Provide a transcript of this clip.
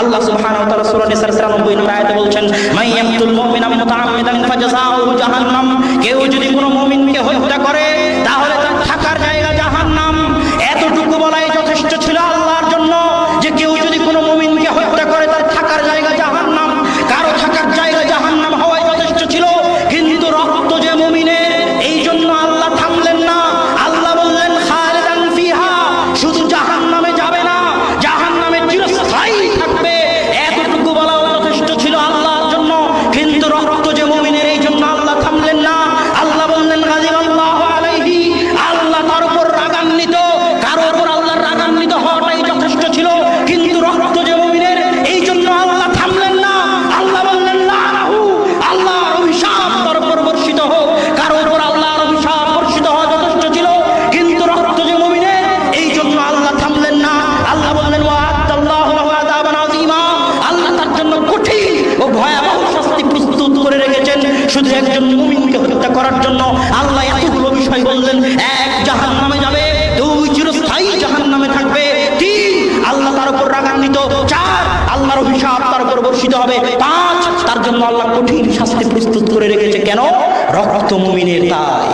আল্লাহ সুবহানাহু ওয়া তাআলা সূরা নিসার 93 নম্বর আয়াতে বলছেন মাইয়ামতুল মুমিনা মুতাআম্মিদান ফাজাযাউহু জাহান্নাম। কেউ যদি কোনো মুমিনকে হত্যা 들어와. একজন মুমিনকে হত্যা করার জন্য আল্লাহ এতগুলো বিষয় বললেন, এক জাহান নামে যাবে, দুই চিরস্থায়ী জাহান নামে থাকবে, তিন আল্লাহ তার উপর রাগান্বিত, চার আল্লাহর অভিশাপ তার উপর বর্ষিত হবে, পাঁচ তার জন্য আল্লাহ কঠিন শাস্তি প্রস্তুত করে রেখেছে। কেন? রক্ত মুমিনের তাই